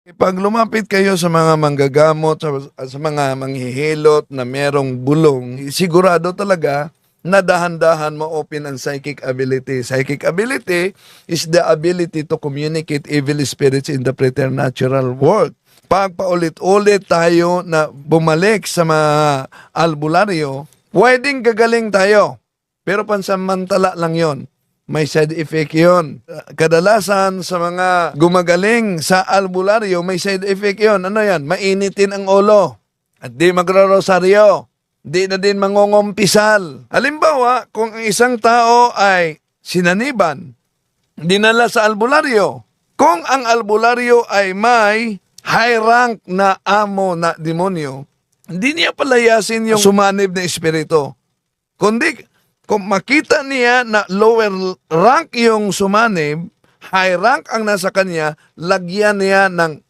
Pag lumapit kayo sa mga manggagamot, sa, sa mga manghihilot na merong bulong, sigurado talaga na dahan-dahan ma-open ang psychic ability. Psychic ability is the ability to communicate evil spirits in the preternatural world. Pag paulit-ulit tayo na bumalik sa mga albularyo, pwedeng gagaling tayo. Pero pansamantala lang yon may side effect yon. Kadalasan sa mga gumagaling sa albularyo, may side effect yon. Ano yan? Mainitin ang ulo. At di magro-rosaryo. Di na din mangongompisal. Halimbawa, kung ang isang tao ay sinaniban, dinala sa albularyo. Kung ang albularyo ay may high rank na amo na demonyo, hindi niya palayasin yung sumanib na espiritu. Kundi, kung makita niya na lower rank yung sumanib, high rank ang nasa kanya, lagyan niya ng